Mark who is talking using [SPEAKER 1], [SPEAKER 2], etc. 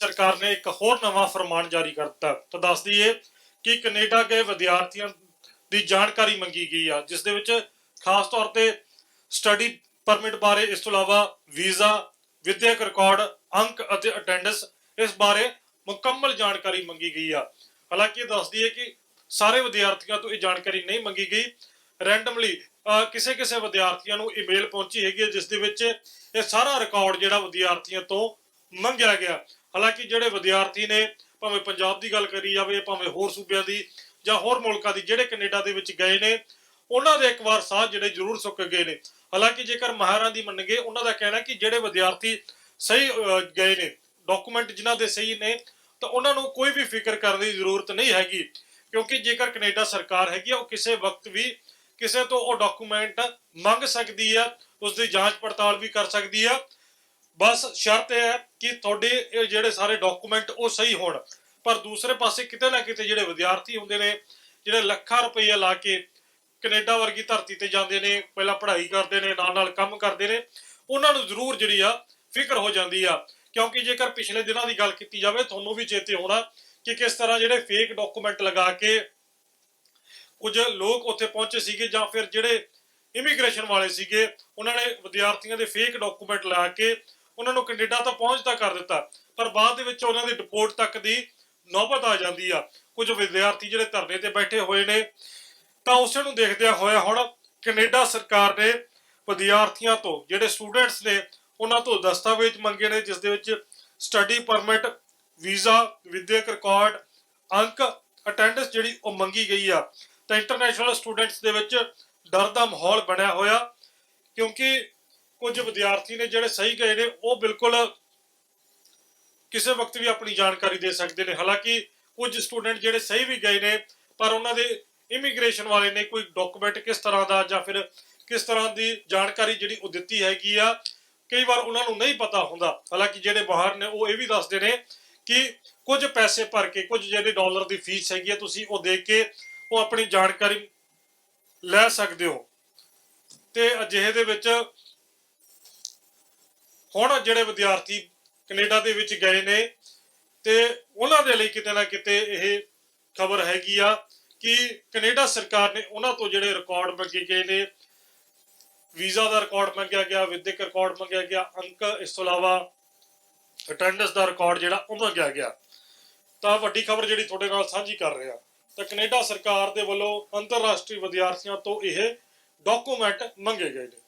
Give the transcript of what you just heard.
[SPEAKER 1] ਸਰਕਾਰ ਨੇ ਇੱਕ ਹੋਰ ਨਵਾਂ ਫਰਮਾਨ ਜਾਰੀ ਕਰ ਦਿੱਤਾ ਤਾਂ ਦੱਸ ਦਈਏ ਕਿ ਕੈਨੇਡਾ ਗਏ ਵਿਦਿਆਰਥੀਆਂ ਦੀ ਜਾਣਕਾਰੀ ਮੰਗੀ ਗਈ ਆ, ਜਿਸ ਦੇ ਵਿੱਚ ਖਾਸ ਤੌਰ ਤੇ ਸਟੱਡੀ ਪਰਮਿਟ ਬਾਰੇ ਇਸ ਤੋਂ ਇਲਾਵਾ ਵੀਜ਼ਾ, ਵਿਦਿਅਕ ਰਿਕਾਰਡ, ਅੰਕ ਅਤੇ ਅਟੈਂਡੈਂਸ ਇਸ ਬਾਰੇ ਮੁਕੰਮਲ ਜਾਣਕਾਰੀ ਮੰਗੀ ਗਈ ਆ। ਹਾਲਾਂਕਿ ਇਹ ਦੱਸਦੀ ਹੈ ਕਿ ਸਾਰੇ ਵਿਦਿਆਰਥੀਆਂ ਤੋਂ ਇਹ ਜਾਣਕਾਰੀ ਨਹੀਂ ਮੰਗੀ ਗਈ। ਰੈਂਡਮਲੀ ਕਿਸੇ ਕਿਸੇ ਵਿਦਿਆਰਥੀਆਂ ਨੂੰ ਈਮੇਲ ਪਹੁੰਚੀ ਹੈਗੀ ਹੈ ਜਿਸ ਦੇ ਵਿੱਚ ਇਹ ਸਾਰਾ ਰਿਕਾਰਡ ਜਿਹੜਾ ਵਿਦਿਆਰਥੀਆਂ ਤੋਂ ਮੰਗਿਆ ਗਿਆ। ਹਾਲਾਂਕਿ ਜਿਹੜੇ ਵਿਦਿਆਰਥੀ ਨੇ, ਭਾਵੇਂ ਪੰਜਾਬ ਦੀ ਗੱਲ ਕਰੀ ਜਾਵੇ, ਭਾਵੇਂ ਹੋਰ ਸੂਬਿਆਂ ਦੀ ਜਾਂ ਹੋਰ ਮੁਲਕਾਂ ਦੀ, ਜਿਹੜੇ ਕੈਨੇਡਾ ਦੇ ਵਿੱਚ ਗਏ ਨੇ, ਉਹਨਾਂ ਦੇ ਇੱਕ ਵਾਰ ਸਾਹ ਜਿਹੜੇ ਜ਼ਰੂਰ ਸੁੱਕ ਗਏ ਨੇ। ਹਾਲਾਂਕਿ ਜੇਕਰ ਮਾਹਰਾਂ ਦੀ ਮੰਨਗੇ, ਉਹਨਾਂ ਦਾ ਕਹਿਣਾ ਕਿ ਜਿਹੜੇ ਵਿਦਿਆਰਥੀ ਸਹੀ ਗਏ ਨੇ ਡਾਕੂਮੈਂਟ ਜਿਨ੍ਹਾਂ ਦੇ ਸਹੀ ਨੇ, ਤਾਂ ਉਹਨਾਂ ਨੂੰ ਕੋਈ ਵੀ ਫਿਕਰ ਕਰਨ ਦੀ ਜ਼ਰੂਰਤ ਨਹੀਂ ਹੈਗੀ। ਕਿਉਂਕਿ ਜੇਕਰ ਕੈਨੇਡਾ ਸਰਕਾਰ ਹੈਗੀ ਆ, ਉਹ ਕਿਸੇ ਵਕਤ ਵੀ ਕਿਸੇ ਤੋਂ ਉਹ ਡਾਕੂਮੈਂਟ ਮੰਗ ਸਕਦੀ ਆ ਉਸ ਦੀ ਜਾਂਚ ਪੜਤਾਲ ਵੀ ਕਰ ਸਕਦੀ ਆ ਬਸ ਸ਼ਰਤ ਇਹ ਹੈ ਕਿ ਤੁਹਾਡੇ ਇਹ ਜਿਹੜੇ ਸਾਰੇ ਡਾਕੂਮੈਂਟ ਉਹ ਸਹੀ ਹੋਣ। ਪਰ ਦੂਸਰੇ ਪਾਸੇ ਕਿਤੇ ਨਾ ਕਿਤੇ ਜਿਹੜੇ ਵਿਦਿਆਰਥੀ ਹੁੰਦੇ ਨੇ, ਜਿਹੜੇ ਲੱਖਾਂ ਰੁਪਈਆ ਲਾ ਕੇ ਕੈਨੇਡਾ ਵਰਗੀ ਧਰਤੀ ਤੇ ਜਾਂਦੇ ਨੇ, ਪਹਿਲਾਂ ਪੜ੍ਹਾਈ ਕਰਦੇ ਨੇ ਨਾਲ ਨਾਲ ਕੰਮ ਕਰਦੇ ਨੇ, ਉਹਨਾਂ ਨੂੰ ਜ਼ਰੂਰ ਜਿਹੜੀ ਆ ਫਿਕਰ ਹੋ ਜਾਂਦੀ ਆ। ਕਿਉਂਕਿ ਜੇਕਰ ਪਿਛਲੇ ਦਿਨਾਂ ਦੀ ਗੱਲ ਕੀਤੀ ਜਾਵੇ, ਤੁਹਾਨੂੰ ਵੀ ਚੇਤੇ ਹੋਣਾ ਕਿ ਕਿਸ ਤਰ੍ਹਾਂ ਜਿਹੜੇ ਫੇਕ ਡਾਕੂਮੈਂਟ ਲਗਾ ਕੇ ਕੁਝ ਲੋਕ ਉੱਥੇ ਪਹੁੰਚੇ ਸੀਗੇ ਜਾਂ ਫਿਰ ਜਿਹੜੇ ਇਮੀਗ੍ਰੇਸ਼ਨ ਵਾਲੇ ਸੀਗੇ, ਉਹਨਾਂ ਨੇ ਵਿਦਿਆਰਥੀਆਂ ਦੇ ਫੇਕ ਡਾਕੂਮੈਂਟ ਲਾ ਕੇ ਉਹਨਾਂ ਨੂੰ ਕੈਨੇਡਾ ਤਾਂ ਪਹੁੰਚਦਾ ਕਰ ਦਿੱਤਾ, ਪਰ ਬਾਅਦ ਦੇ ਵਿੱਚ ਉਹਨਾਂ ਦੀ ਡਿਪੋਰਟ ਤੱਕ ਦੀ ਨੌਬਤ ਆ ਜਾਂਦੀ ਆ। ਕੁਝ ਵਿਦਿਆਰਥੀ ਜਿਹੜੇ ਧਰਨੇ ਤੇ ਬੈਠੇ ਹੋਏ ਨੇ, ਤਾਂ ਉਸੇ ਨੂੰ ਦੇਖਦਿਆਂ ਹੋਇਆ ਹੁਣ ਕੈਨੇਡਾ ਸਰਕਾਰ ਨੇ ਵਿਦਿਆਰਥੀਆਂ ਤੋਂ, ਜਿਹੜੇ ਸਟੂਡੈਂਟਸ ਨੇ, ਉਹਨਾਂ ਤੋਂ ਦਸਤਾਵੇਜ਼ ਮੰਗੇ ਨੇ, ਜਿਸ ਦੇ ਵਿੱਚ ਸਟੱਡੀ ਪਰਮਿਟ ਵੀਜ਼ਾ ਵਿਦਿਅਕ ਰਿਕਾਰਡ ਅੰਕ ਅਟੈਂਡੈਂਸ ਜਿਹੜੀ ਉਹ ਮੰਗੀ ਗਈ ਆ। ਤਾਂ ਇੰਟਰਨੈਸ਼ਨਲ ਸਟੂਡੈਂਟਸ ਦੇ ਵਿੱਚ ਡਰ ਦਾ ਮਾਹੌਲ ਬਣਿਆ ਹੋਇਆ, ਕਿਉਂਕਿ ਕੁਝ ਵਿਦਿਆਰਥੀ ਨੇ ਜਿਹੜੇ ਸਹੀ ਗਏ ਨੇ, ਉਹ ਬਿਲਕੁਲ ਕਿਸੇ ਵਕਤ ਵੀ ਆਪਣੀ ਜਾਣਕਾਰੀ ਦੇ ਸਕਦੇ ਨੇ। ਹਾਲਾਂਕਿ ਕੁਝ ਸਟੂਡੈਂਟ ਜਿਹੜੇ ਸਹੀ ਵੀ ਗਏ ਨੇ, ਪਰ ਉਹਨਾਂ ਦੇ ਇਮੀਗ੍ਰੇਸ਼ਨ ਵਾਲੇ ਨੇ ਕੋਈ ਡਾਕੂਮੈਂਟ ਕਿਸ ਤਰ੍ਹਾਂ ਦਾ ਜਾਂ ਫਿਰ ਕਿਸ ਤਰ੍ਹਾਂ ਦੀ ਜਾਣਕਾਰੀ ਜਿਹੜੀ ਉਹ ਦਿੱਤੀ ਹੈਗੀ ਆ, ਕਈ ਵਾਰ ਉਹਨਾਂ ਨੂੰ ਨਹੀਂ ਪਤਾ ਹੁੰਦਾ। ਹਾਲਾਂਕਿ ਜਿਹੜੇ ਬਾਹਰ ਨੇ, ਉਹ ਇਹ ਵੀ ਦੱਸਦੇ ਨੇ ਕਿ ਕੁਝ ਪੈਸੇ ਭਰ ਕੇ, ਕੁਝ ਜਿਹੜੇ ਡਾਲਰ ਦੀ ਫੀਸ ਹੈਗੀ ਆ, ਤੁਸੀਂ ਉਹ ਦੇ ਕੇ ਉਹ ਆਪਣੀ ਜਾਣਕਾਰੀ ਲੈ ਸਕਦੇ ਹੋ। ਤੇ ਅਜਿਹੇ ਦੇ ਵਿੱਚ ਹੁਣ ਜਿਹੜੇ ਵਿਦਿਆਰਥੀ ਕੈਨੇਡਾ ਦੇ ਵਿੱਚ ਗਏ ਨੇ ਤੇ ਉਹਨਾਂ ਦੇ ਲਈ ਕਿਤੇ ਨਾ ਕਿਤੇ ਇਹ ਖਬਰ ਹੈਗੀ ਆ ਕਿ ਕੈਨੇਡਾ ਸਰਕਾਰ ਨੇ ਉਹਨਾਂ ਤੋਂ ਜਿਹੜੇ ਰਿਕਾਰਡ ਮੰਗੇ ਗਏ ਨੇ, ਵੀਜ਼ਾ ਦਾ ਰਿਕਾਰਡ ਮੰਗਿਆ ਗਿਆ, ਵਿਦਿਅਕ ਰਿਕਾਰਡ ਮੰਗਿਆ ਗਿਆ, ਅੰਕ ਇਸ ਤੋਂ ਇਲਾਵਾ ਅਟੈਂਡੈਂਸ ਦਾ ਰਿਕਾਰਡ ਜਿਹੜਾ ਉਹ ਮੰਗਿਆ ਗਿਆ। ਤਾਂ ਵੱਡੀ ਖਬਰ ਜਿਹੜੀ ਤੁਹਾਡੇ ਨਾਲ ਸਾਂਝੀ ਕਰ ਰਿਹਾ, ਤਾਂ ਕੈਨੇਡਾ ਸਰਕਾਰ ਦੇ ਵੱਲੋਂ ਅੰਤਰਰਾਸ਼ਟਰੀ ਵਿਦਿਆਰਥੀਆਂ ਤੋਂ ਇਹ ਡਾਕੂਮੈਂਟ ਮੰਗੇ ਗਏ ਨੇ।